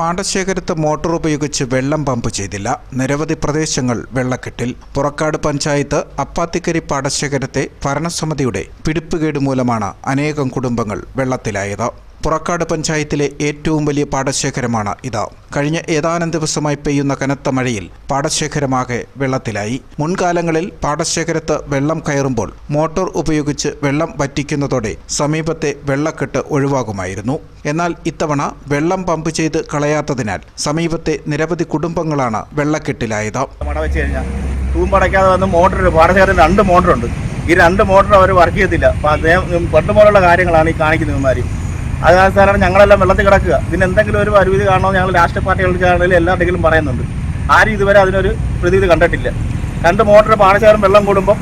പാടശേഖരത്ത് motor ഉപയോഗിച്ച് വെള്ളം pump ചെയ്തില്ല. നിരവധി പ്രദേശങ്ങൾ വെള്ളക്കെട്ടിൽ. പുറക്കാട് പഞ്ചായത്ത് അപ്പാത്തിക്കരി പാടശേഖരത്തെ ഭരണസമിതിയുടെ പിടിപ്പുകേട് മൂലമാണ് അനേകം കുടുംബങ്ങൾ വെള്ളത്തിലായത്. പുറക്കാട് പഞ്ചായത്തിലെ ഏറ്റവും വലിയ പാടശേഖരമാണ് ഇത്. കഴിഞ്ഞ ഏതാനും ദിവസമായി പെയ്യുന്ന കനത്ത മഴയിൽ പാടശേഖരമാകെ വെള്ളത്തിലായി. മുൻകാലങ്ങളിൽ പാടശേഖരത്ത് വെള്ളം കയറുമ്പോൾ മോട്ടോർ ഉപയോഗിച്ച് വെള്ളം വറ്റിക്കുന്നതോടെ സമീപത്തെ വെള്ളക്കെട്ട് ഒഴിവാകുമായിരുന്നു. എന്നാൽ ഇത്തവണ വെള്ളം പമ്പ് ചെയ്ത് കളയാത്തതിനാൽ സമീപത്തെ നിരവധി കുടുംബങ്ങളാണ് വെള്ളക്കെട്ടിലായത്. മോട്ടോർ പാടശേഖരത്തിന് രണ്ട് മോട്ടറുണ്ട്. ഈ രണ്ട് മോട്ടർ അവർ വർക്ക് ചെയ്തില്ല. പണ്ട് പോലുള്ള കാര്യങ്ങളാണ് ഈ കാണിക്കുന്നത് സാറാണ് ഞങ്ങളെല്ലാം വെള്ളത്തിൽ കിടക്കുക. ഇതിന് എന്തെങ്കിലും ഒരു പരിമിതി കാണണമെന്ന് ഞങ്ങൾ രാഷ്ട്രീയ പാർട്ടികൾക്കാണെങ്കിലും എല്ലാവരുടെയും പറയുന്നുണ്ട്. ആരും ഇതുവരെ അതിനൊരു പ്രതിവിധി കണ്ടിട്ടില്ല. രണ്ട് മോട്ടർ പാടശേഖരം വെള്ളം കൂടുമ്പോൾ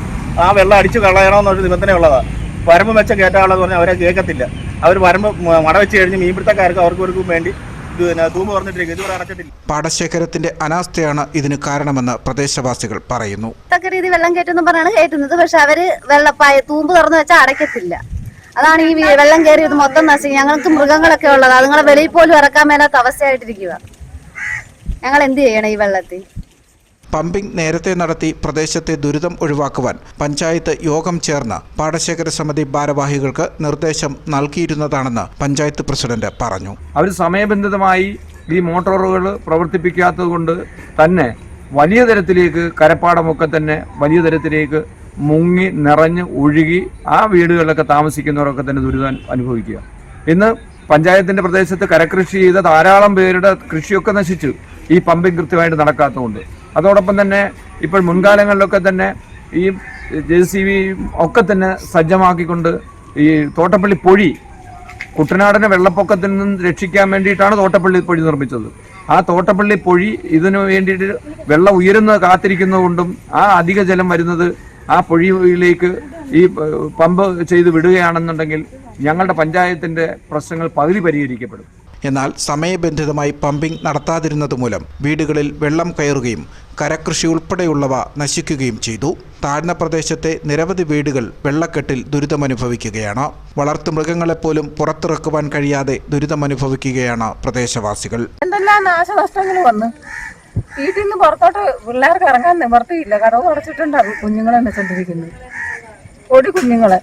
ആ വെള്ളം അടിച്ചു കളയണമെന്നൊരു നിബന്ധനയുള്ളതാണ് വരമ്പ് വെച്ച കയറ്റാനുള്ളത് പറഞ്ഞാൽ അവരെ കേൾക്കത്തില്ല. അവർ വരമ്പ് മടവെച്ച് മട വെച്ച് കഴിഞ്ഞ് മീൻപിടുത്തക്കാർക്ക് അവർക്കും വേണ്ടി പാടശേഖരത്തിന്റെ അനാസ്ഥയാണ് ഇതിന് കാരണമെന്ന് പ്രദേശവാസികൾ പറയുന്നു. തക്ക രീതി വെള്ളം കയറ്റുന്നു പറഞ്ഞാണ് കയറ്റുന്നത് പക്ഷെ അവർ വെള്ളപ്പായ തൂമ്പ് തുറന്നു വെച്ചാൽ അടയ്ക്കത്തില്ല. അതാണ് ഈ വെള്ളം കയറിയത് മൊത്തം നശിക്കും. ഞങ്ങൾക്ക് മൃഗങ്ങളൊക്കെ ഉള്ളത്. അതുങ്ങളെ വെളിയിൽ പോലും ഇറക്കാൻ മേലാത്ത അവസ്ഥയായിട്ടിരിക്കുക ഞങ്ങൾ എന്ത് ചെയ്യണം ഈ വെള്ളത്തിൽ? പമ്പിംഗ് നേരത്തെ നടത്തി പ്രദേശത്തെ ദുരിതം ഒഴിവാക്കുവാൻ പഞ്ചായത്ത് യോഗം ചേർന്ന് പാടശേഖര സമിതി ഭാരവാഹികൾക്ക് നിർദ്ദേശം നൽകിയിരുന്നതാണെന്ന് പഞ്ചായത്ത് പ്രസിഡന്റ് പറഞ്ഞു. അവർ സമയബന്ധിതമായി ഈ മോട്ടോറുകൾ പ്രവർത്തിപ്പിക്കാത്തത് കൊണ്ട് തന്നെ വലിയ തരത്തിലേക്ക് കരപ്പാടമൊക്കെ തന്നെ വലിയ തരത്തിലേക്ക് മുങ്ങി നിറഞ്ഞ് ഒഴുകി ആ വീടുകളിലൊക്കെ താമസിക്കുന്നവരൊക്കെ തന്നെ ദുരിതം അനുഭവിക്കുക. ഇന്ന് പഞ്ചായത്തിന്റെ പ്രദേശത്ത് കരകൃഷി ചെയ്ത ധാരാളം പേരുടെ കൃഷിയൊക്കെ നശിച്ചു. ഈ പമ്പിംഗ് കൃത്യമായിട്ട് നടക്കാത്തതുകൊണ്ട്. അതോടൊപ്പം തന്നെ ഇപ്പോൾ മുൻകാലങ്ങളിലൊക്കെ തന്നെ ഈ ജെ സി ബി ഒക്കെ തന്നെ സജ്ജമാക്കിക്കൊണ്ട് ഈ തോട്ടപ്പള്ളി പൊഴി കുട്ടനാടിനെ വെള്ളപ്പൊക്കത്തിൽ നിന്ന് രക്ഷിക്കാൻ വേണ്ടിയിട്ടാണ് തോട്ടപ്പള്ളി പൊഴി നിർമ്മിച്ചത്. ആ തോട്ടപ്പള്ളി പൊഴി ഇതിനു വേണ്ടിയിട്ട് വെള്ളം ഉയരുന്നത് കാത്തിരിക്കുന്നതുകൊണ്ടും ആ അധിക ജലം വരുന്നത് ആ പൊഴിയിലേക്ക് ഈ പമ്പ് ചെയ്ത് വിടുകയാണെന്നുണ്ടെങ്കിൽ ഞങ്ങളുടെ പഞ്ചായത്തിന്റെ പ്രശ്നങ്ങൾ പകുതി പരിഹരിക്കപ്പെടും. എന്നാൽ സമയബന്ധിതമായി പമ്പിംഗ് നടത്താതിരുന്നതുമൂലം വീടുകളിൽ വെള്ളം കയറുകയും കരകൃഷി ഉൾപ്പെടെയുള്ളവ നശിക്കുകയും ചെയ്തു. താഴ്ന്ന പ്രദേശത്തെ നിരവധി വീടുകൾ വെള്ളക്കെട്ടിൽ ദുരിതമനുഭവിക്കുകയാണ്. വളർത്തുമൃഗങ്ങളെപ്പോലും പുറത്തിറക്കുവാൻ കഴിയാതെ ദുരിതമനുഭവിക്കുകയാണ് പ്രദേശവാസികൾ. എന്തെല്ലാം നാശനഷ്ടങ്ങൾ വന്ന്? വീട്ടിൽ നിന്ന് പുറത്തോട്ട് പിള്ളേർക്ക് ഇറങ്ങാൻ നിവർത്തിയില്ല കടവ് അടച്ചിട്ടുണ്ടാവും കുഞ്ഞുങ്ങളെ വെച്ചോണ്ടിരിക്കുന്നത് ഓടി കുഞ്ഞുങ്ങളെ.